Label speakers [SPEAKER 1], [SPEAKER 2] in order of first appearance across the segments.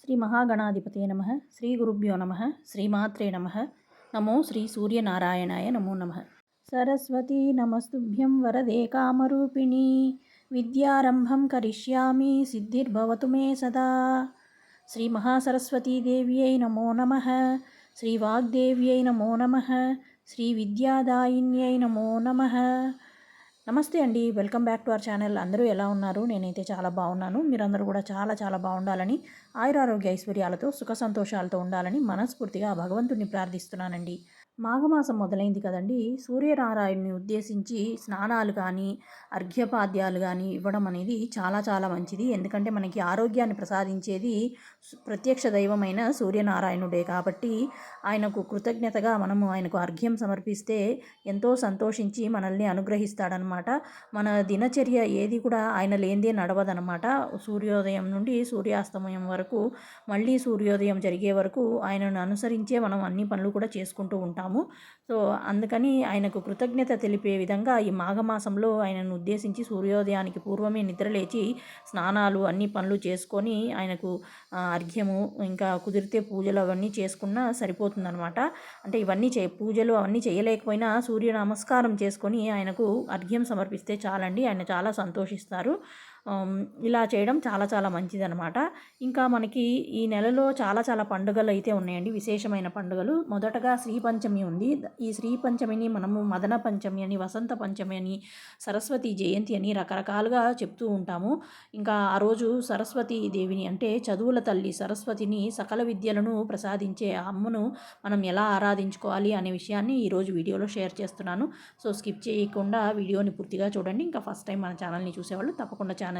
[SPEAKER 1] శ్రీ మహాగణాధిపతే నమ. శ్రీ గురుభ్యో నమ. శ్రీమాత్రే నమ. నమో శ్రీ సూర్యనారాయణాయ నమో నమ. సరస్వతీ నమస్తుభ్యం వరదే కామరూపిణి. విద్యారంభం కరిష్యామి. సిద్ధిర్భవతు మే సదా. శ్రీ మహాసరస్వతీదేవ్యై నమో నమ. శ్రీ వాగ్దేవ్యై నమో నమ. శ్రీ విద్యాదాయిన్యై నమో నమ. నమస్తే అండి. Welcome back to our channel. అందరూ ఎలా ఉన్నారు? నేనైతే చాలా బాగున్నాను. మీరందరూ కూడా చాలా చాలా బాగుండాలని ఆయురారోగ్య ఐశ్వర్యాలతో సుఖ సంతోషాలతో ఉండాలని మనస్ఫూర్తిగా భగవంతుని భగవంతుడిని ప్రార్థిస్తున్నానండి. మాఘమాసం మొదలైంది కదండి. సూర్యనారాయణని ఉద్దేశించి స్నానాలు కానీ అర్ఘ్యపాద్యాలు కానీ ఇవ్వడం అనేది చాలా చాలా మంచిది. ఎందుకంటే మనకి ఆరోగ్యాన్ని ప్రసాదించేది ప్రత్యక్ష దైవమైన సూర్యనారాయణుడే కాబట్టి ఆయనకు కృతజ్ఞతగా మనము ఆయనకు అర్ఘ్యం సమర్పిస్తే ఎంతో సంతోషించి మనల్ని అనుగ్రహిస్తాడనమాట. మన దినచర్య ఏది కూడా ఆయన లేనిదే నడవదనమాట. సూర్యోదయం నుండి సూర్యాస్తమయం వరకు మళ్ళీ సూర్యోదయం జరిగే వరకు ఆయనను అనుసరించే మనం అన్ని పనులు కూడా చేసుకుంటూ ఉంటాము ఉంటాము సో అందుకని ఆయనకు కృతజ్ఞత తెలిపే విధంగా ఈ మాఘమాసంలో ఆయనను ఉద్దేశించి సూర్యోదయానికి పూర్వమే నిద్రలేచి స్నానాలు అన్ని పనులు చేసుకొని ఆయనకు అర్ఘ్యము ఇంకా కుదిరితే పూజలు అవన్నీ చేసుకున్నా సరిపోతుందనమాట అంటే ఇవన్నీ చే పూజలు అవన్నీ చేయలేకపోయినా సూర్య నమస్కారం చేసుకొని ఆయనకు అర్ఘ్యం సమర్పిస్తే చాలండి. ఆయన చాలా సంతోషిస్తారు. ఇలా చేయడం చాలా చాలా మంచిదనమాట ఇంకా మనకి ఈ నెలలో చాలా చాలా పండుగలు అయితే ఉన్నాయండి. విశేషమైన పండుగలు. మొదటగా శ్రీ పంచమి ఉంది. ఈ శ్రీ పంచమిని మనము మదన పంచమి అని వసంత పంచమి అని సరస్వతి జయంతి అని రకరకాలుగా చెప్తూ ఉంటాము. ఇంకా ఆ రోజు సరస్వతి దేవిని అంటే చదువుల తల్లి సరస్వతిని సకల విద్యలను ప్రసాదించే అమ్మను మనం ఎలా ఆరాధించుకోవాలి అనే విషయాన్ని ఈరోజు వీడియోలో షేర్ చేస్తున్నాను. సో స్కిప్ చేయకుండా వీడియోని పూర్తిగా చూడండి. ఇంకా ఫస్ట్ టైం మన ఛానల్ని చూసేవాళ్ళు తప్పకుండా ఛానల్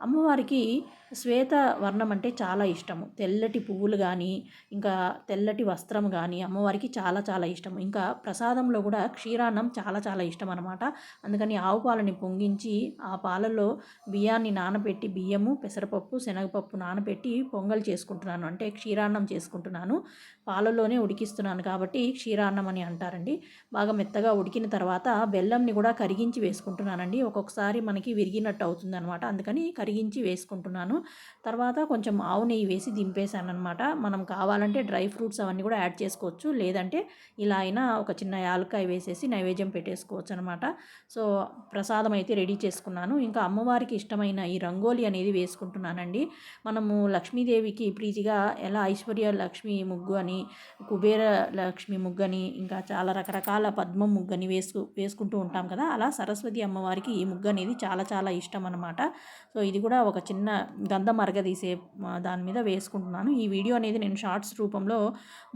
[SPEAKER 1] అమ్మవారికి శ్వేత వర్ణం అంటే చాలా ఇష్టము. తెల్లటి పువ్వులు కానీ ఇంకా తెల్లటి వస్త్రం కానీ అమ్మవారికి చాలా చాలా ఇష్టం ఇంకా ప్రసాదంలో కూడా క్షీరాన్నం చాలా చాలా ఇష్టం అనమాట అందుకని ఆవు పాలని పొంగించి ఆ పాలలో బియ్యాన్ని నానబెట్టి బియ్యము పెసరపప్పు శనగపప్పు నానబెట్టి పొంగల్ చేసుకుంటున్నాను. అంటే క్షీరాన్నం చేసుకుంటున్నాను. పాలలోనే ఉడికిస్తున్నాను కాబట్టి క్షీరాన్నం అని అంటారండి. బాగా మెత్తగా ఉడికిన తర్వాత బెల్లంని కూడా కరిగించి వేసుకుంటున్నానండి. ఒక్కొక్కసారి మనకి విరిగినట్టు అవుతుంది అనమాట అందుకని కరిగించి వేసుకుంటున్నాను. తర్వాత కొంచెం ఆవు నెయ్యి వేసి దింపేశాను అనమాట మనం కావాలంటే డ్రై ఫ్రూట్స్ అవన్నీ కూడా యాడ్ చేసుకోవచ్చు. లేదంటే ఇలా అయినా ఒక చిన్న యాలకాయ వేసేసి నైవేద్యం పెట్టేసుకోవచ్చు అనమాట సో ప్రసాదం అయితే రెడీ చేసుకున్నాను. ఇంకా అమ్మవారికి ఇష్టమైన ఈ రంగోలి అనేది వేసుకుంటున్నానండి. మనము లక్ష్మీదేవికి ప్రీతిగా ఎలా ఐశ్వర్య లక్ష్మి ముగ్గు అని కుబేర లక్ష్మి ముగ్గని ఇంకా చాలా రకరకాల పద్మం ముగ్గని వేసుకు వేసుకుంటూ ఉంటాం కదా. అలా సరస్వతి అమ్మవారికి ఈ ముగ్గు అనేది చాలా చాలా ఇష్టం అనమాట సో ఇది ఇది కూడా ఒక చిన్న గంధం అరగదీసే దాని మీద వేసుకుంటున్నాను. ఈ వీడియో అనేది నేను షార్ట్స్ రూపంలో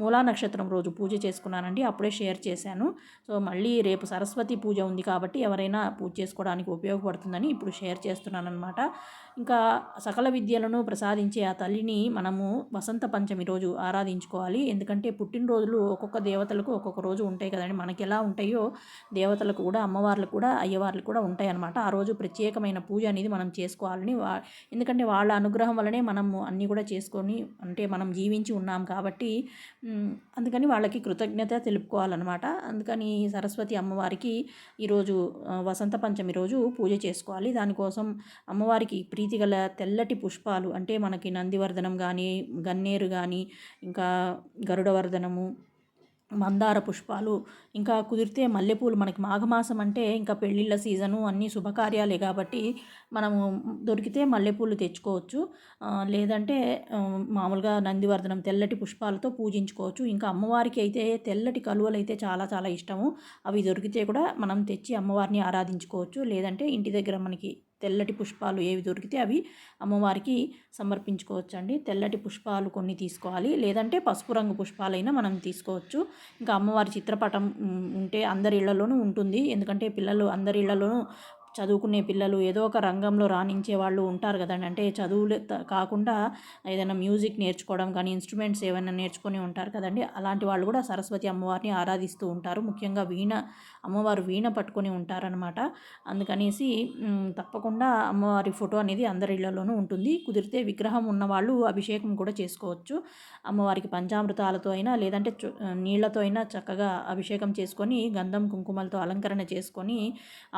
[SPEAKER 1] మూలా నక్షత్రం రోజు పూజ చేసుకున్నానండి. అప్పుడే షేర్ చేశాను. సో మళ్ళీ రేపు సరస్వతి పూజ ఉంది కాబట్టి ఎవరైనా పూజ చేసుకోవడానికి ఉపయోగపడుతుందని ఇప్పుడు షేర్ చేస్తున్నాను అనమాట ఇంకా సకల విద్యలను ప్రసాదించే ఆ తల్లిని మనము వసంత పంచమి రోజు ఆరాధించుకోవాలి. ఎందుకంటే పుట్టినరోజులు ఒక్కొక్క దేవతలకు ఒక్కొక్క రోజు ఉంటాయి కదండి. మనకి ఎలా ఉంటాయో దేవతలకు కూడా అమ్మవార్లు కూడా అయ్యవార్లు కూడా ఉంటాయి అన్నమాట ఆ రోజు ప్రత్యేకమైన పూజ అనేది మనం చేసుకోవాలని వా ఎందుకంటే వాళ్ళ అనుగ్రహం వల్లనే మనము అన్నీ కూడా చేసుకొని అంటే మనం జీవించి ఉన్నాం కాబట్టి అందుకని వాళ్ళకి కృతజ్ఞత తెలుపుకోవాలన్నమాట. అందుకని సరస్వతి అమ్మవారికి ఈరోజు వసంత పంచమి రోజు పూజ చేసుకోవాలి. దానికోసం అమ్మవారికి ప్రీతిగల తెల్లటి పుష్పాలు అంటే మనకి నందివర్ధనం కానీ గన్నేరు కానీ ఇంకా గరుడవర్ధనము మందార పుష్పాలు ఇంకా కుదిరితే మల్లెపూలు. మనకి మాఘమాసం అంటే ఇంకా పెళ్ళిళ్ళ సీజను అన్నీ శుభకార్యాలే కాబట్టి మనము దొరికితే మల్లెపూలు తెచ్చుకోవచ్చు. లేదంటే మామూలుగా నందివర్ధనం తెల్లటి పుష్పాలతో పూజించుకోవచ్చు. ఇంకా అమ్మవారికి అయితే తెల్లటి కలువలు అయితే చాలా చాలా ఇష్టము. అవి దొరికితే కూడా మనం తెచ్చి అమ్మవారిని ఆరాధించుకోవచ్చు. లేదంటే ఇంటి దగ్గర మనకి తెల్లటి పుష్పాలు ఏవి దొరికితే అవి అమ్మవారికి సమర్పించుకోవచ్చు అండి తెల్లటి పుష్పాలు కొన్ని తీసుకోవాలి. లేదంటే పసుపు రంగు పుష్పాలైనా మనం తీసుకోవచ్చు. ఇంకా అమ్మవారి చిత్రపటం ఉంటే అందరి ఇళ్ళలోనూ ఉంటుంది. ఎందుకంటే పిల్లలు అందరి ఇళ్ళలోనూ చదువుకునే పిల్లలు ఏదో ఒక రంగంలో రాణించే వాళ్ళు ఉంటారు కదండి. అంటే చదువులు కాకుండా ఏదైనా మ్యూజిక్ నేర్చుకోవడం కానీ ఇన్స్ట్రుమెంట్స్ ఏమైనా నేర్చుకొని ఉంటారు కదండి. అలాంటి వాళ్ళు కూడా సరస్వతి అమ్మవారిని ఆరాధిస్తూ ఉంటారు. ముఖ్యంగా వీణ అమ్మవారు వీణ పట్టుకొని ఉంటారనమాట అందుకనేసి తప్పకుండా అమ్మవారి ఫోటో అనేది అందరి ఇళ్ళలోనూ ఉంటుంది. కుదిరితే విగ్రహం ఉన్నవాళ్ళు అభిషేకం కూడా చేసుకోవచ్చు. అమ్మవారికి పంచామృతాలతో అయినా లేదంటే నీళ్ళతో అయినా చక్కగా అభిషేకం చేసుకొని గంధం కుంకుమలతో అలంకరణ చేసుకొని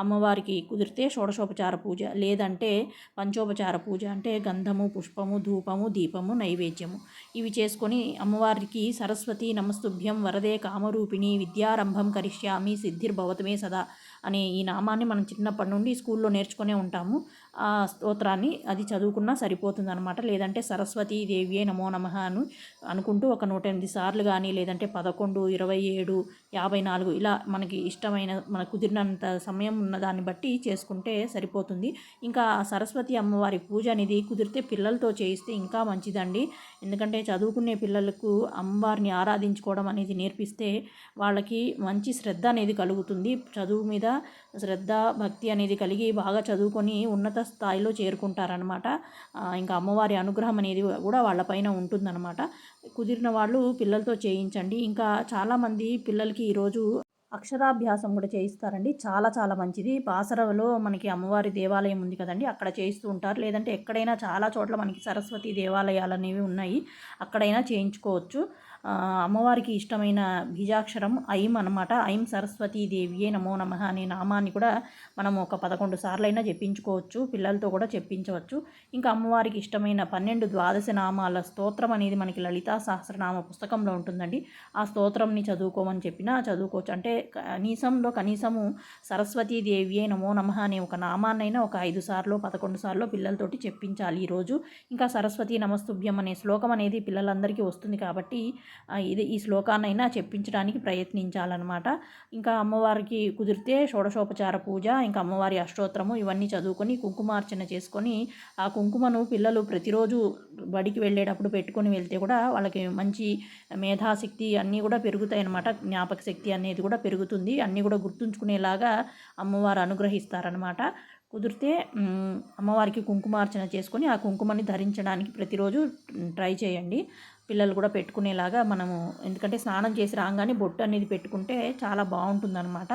[SPEAKER 1] అమ్మవారికి కుదిరి కుదిరితే షోడశోపచార పూజ లేదంటే పంచోపచార పూజ అంటే గంధము పుష్పము ధూపము దీపము నైవేద్యము. ఇవి చేసుకొని అమ్మవారికి సరస్వతి నమస్తుభ్యం వరదే కామరూపిణి విద్యారంభం కరిష్యామి సిద్ధిర్భవతమే సదా అనే ఈ నామాన్ని మనం చిన్నప్పటి నుండి స్కూల్లో నేర్చుకునే ఉంటాము. ఆ స్తోత్రాన్ని అది చదువుకున్నా సరిపోతుంది అనమాట లేదంటే సరస్వతీ దేవియే నమో నమ అని అనుకుంటూ ఒక నూట ఎనిమిది సార్లు కానీ లేదంటే పదకొండు ఇరవై ఏడు యాభై నాలుగు ఇలా మనకి ఇష్టమైన మన కుదిరినంత సమయం ఉన్న దాన్ని బట్టి చేసుకుంటే సరిపోతుంది. ఇంకా సరస్వతి అమ్మవారి పూజ అనేది కుదిరితే పిల్లలతో చేయిస్తే ఇంకా మంచిదండి. ఎందుకంటే చదువుకునే పిల్లలకు అమ్మవారిని ఆరాధించుకోవడం అనేది నేర్పిస్తే వాళ్ళకి మంచి శ్రద్ధ అనేది కలుగుతుంది. చదువు మీద శ్రద్ధ భక్తి అనేది కలిగి బాగా చదువుకొని ఉన్నత స్థాయిలో చేరుకుంటారనమాట ఇంకా అమ్మవారి అనుగ్రహం అనేది కూడా వాళ్ళపైన ఉంటుందన్నమాట. కుదిరిన వాళ్ళు పిల్లలతో చేయించండి. ఇంకా చాలామంది పిల్లలకి ఈరోజు అక్షరాభ్యాసం కూడా చేయిస్తారండి. చాలా చాలా మంచిది. బాసరలో మనకి అమ్మవారి దేవాలయం ఉంది కదండి. అక్కడ చేయిస్తూ ఉంటారు. లేదంటే ఎక్కడైనా చాలా చోట్ల మనకి సరస్వతి దేవాలయాలు అనేవి ఉన్నాయి. అక్కడైనా చేయించుకోవచ్చు. అమ్మవారికి ఇష్టమైన బీజాక్షరం ఐం అనమాట ఐం సరస్వతీ దేవియే నమో నమ అనే నామాన్ని కూడా మనం ఒక పదకొండు సార్లైనా చెప్పించుకోవచ్చు పిల్లలతో కూడా చెప్పించవచ్చు. ఇంకా అమ్మవారికి ఇష్టమైన పన్నెండు ద్వాదశ నామాల స్తోత్రం అనేది మనకి లలితా సహస్రనామ పుస్తకంలో ఉంటుందండి. ఆ స్తోత్రంని చదువుకోమని చెప్పినా చదువుకోవచ్చు. అంటే కనీసంలో కనీసము సరస్వతీ దేవియే నమో నమ అనే ఒక నామాన్నైనా ఒక ఐదు సార్లు పదకొండు సార్లు పిల్లలతోటి చెప్పించాలి ఈరోజు. ఇంకా సరస్వతి నమస్తుభ్యం అనే శ్లోకం అనేది పిల్లలందరికీ వస్తుంది కాబట్టి ఇది ఈ శ్లోకాన్నైనా చెప్పించడానికి ప్రయత్నించాలన్నమాట. ఇంకా అమ్మవారికి కుదిరితే షోడశోపచార పూజ ఇంకా అమ్మవారి అష్టోత్తరము ఇవన్నీ చదువుకొని కుంకుమార్చన చేసుకొని ఆ కుంకుమను పిల్లలు ప్రతిరోజు బడికి వెళ్ళేటప్పుడు పెట్టుకొని వెళ్తే కూడా వాళ్ళకి మంచి మేధాశక్తి అన్నీ కూడా పెరుగుతాయి అన్నమాట జ్ఞాపక శక్తి అనేది కూడా పెరుగుతుంది. అన్నీ కూడా గుర్తుంచుకునేలాగా అమ్మవారు అనుగ్రహిస్తారనమాట కుదిరితే అమ్మవారికి కుంకుమార్చన చేసుకొని ఆ కుంకుమని ధరించడానికి ప్రతిరోజు ట్రై చేయండి. పిల్లలు కూడా పెట్టుకునేలాగా మనము ఎందుకంటే స్నానం చేసి రాగానే బొట్టు అనేది పెట్టుకుంటే చాలా బాగుంటుందన్నమాట.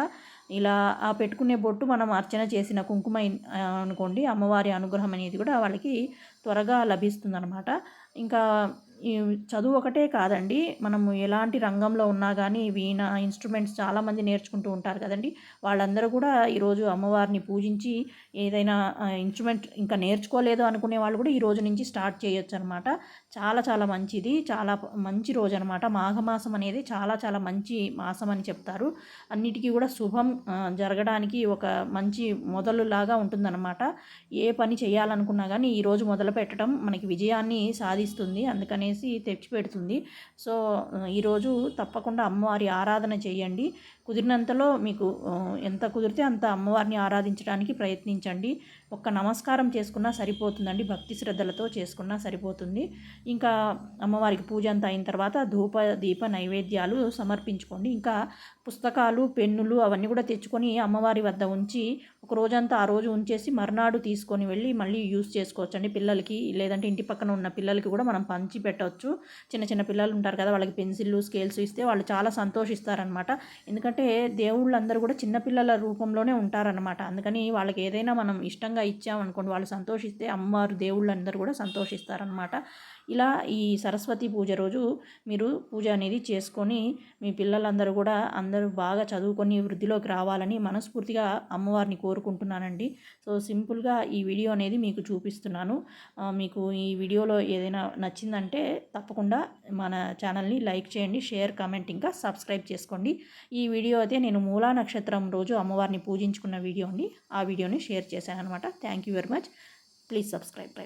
[SPEAKER 1] ఇలా ఆ పెట్టుకునే బొట్టు మనం అర్చన చేసిన కుంకుమ అనుకోండి అమ్మవారి అనుగ్రహం అనేది కూడా వాళ్ళకి త్వరగా లభిస్తుందన్నమాట. ఇంకా చదువు ఒకటే కాదండి మనము ఎలాంటి రంగంలో ఉన్నా కానీ వీణ ఇన్స్ట్రుమెంట్స్ చాలామంది నేర్చుకుంటూ ఉంటారు కదండి. వాళ్ళందరూ కూడా ఈరోజు అమ్మవారిని పూజించి ఏదైనా ఇన్స్ట్రుమెంట్ ఇంకా నేర్చుకోలేదు అనుకునే వాళ్ళు కూడా ఈ రోజు నుంచి స్టార్ట్ చేయొచ్చు అనమాట చాలా చాలా మంచిది. చాలా మంచి రోజు అనమాట మాఘమాసం అనేది చాలా చాలా మంచి మాసం అని చెప్తారు. అన్నిటికీ కూడా శుభం జరగడానికి ఒక మంచి మొదలులాగా ఉంటుందన్నమాట. ఏ పని చేయాలనుకున్నా కానీ ఈరోజు మొదలు పెట్టడం మనకి విజయాన్ని సాధిస్తుంది. అందుకనేసి తెచ్చిపెడుతుంది. సో ఈరోజు తప్పకుండా అమ్మవారి ఆరాధన చేయండి. కుదిరినంతలో మీకు ఎంత కుదిరితే అంత అమ్మవారిని ఆరాధించడానికి ప్రయత్నించండి. ఒక్క నమస్కారం చేసుకున్నా సరిపోతుందండి. భక్తి శ్రద్ధలతో చేసుకున్నా సరిపోతుంది. ఇంకా అమ్మవారికి పూజ అంతా అయిన తర్వాత ధూప దీప నైవేద్యాలు సమర్పించుకోండి. ఇంకా పుస్తకాలు పెన్నులు అవన్నీ కూడా తెచ్చుకొని అమ్మవారి వద్ద ఉంచి ఒక రోజంతా ఆ రోజు ఉంచేసి మర్నాడు తీసుకొని వెళ్ళి మళ్ళీ యూస్ చేసుకోవచ్చు అండి పిల్లలకి. లేదంటే ఇంటి పక్కన ఉన్న పిల్లలకి కూడా మనం పంచి పెట్టవచ్చు చిన్న చిన్న పిల్లలు ఉంటారు కదా వాళ్ళకి పెన్సిళ్ళు స్కేల్స్ ఇస్తే వాళ్ళు చాలా సంతోషిస్తారనమాట. ఎందుకంటే దేవుళ్ళందరూ కూడా చిన్నపిల్లల రూపంలోనే ఉంటారనమాట. అందుకని వాళ్ళకి ఏదైనా మనం ఇష్టంగా ఇచ్చామనుకోండి వాళ్ళు సంతోషిస్తే అమ్మవారు దేవుళ్ళందరూ కూడా సంతోషిస్తారనమాట. ఇలా ఈ సరస్వతి పూజ రోజు మీరు పూజ అనేది చేసుకొని మీ పిల్లలందరూ కూడా అందరూ బాగా చదువుకొని వృద్ధిలోకి రావాలని మనస్ఫూర్తిగా అమ్మవారిని కోరు కోరుకుంటున్నానండి. సో సింపుల్గా ఈ వీడియో అనేది మీకు చూపిస్తున్నాను. మీకు ఈ వీడియోలో ఏదైనా నచ్చిందంటే తప్పకుండా మన ఛానల్ని లైక్ చేయండి షేర్ కామెంట్ ఇంకా సబ్స్క్రైబ్ చేసుకోండి. ఈ వీడియో అయితే నేను మూలా నక్షత్రం రోజు అమ్మవారిని పూజించుకున్న వీడియో అండి. ఆ వీడియోని షేర్ చేశాను అనమాట thank you very much. Please subscribe.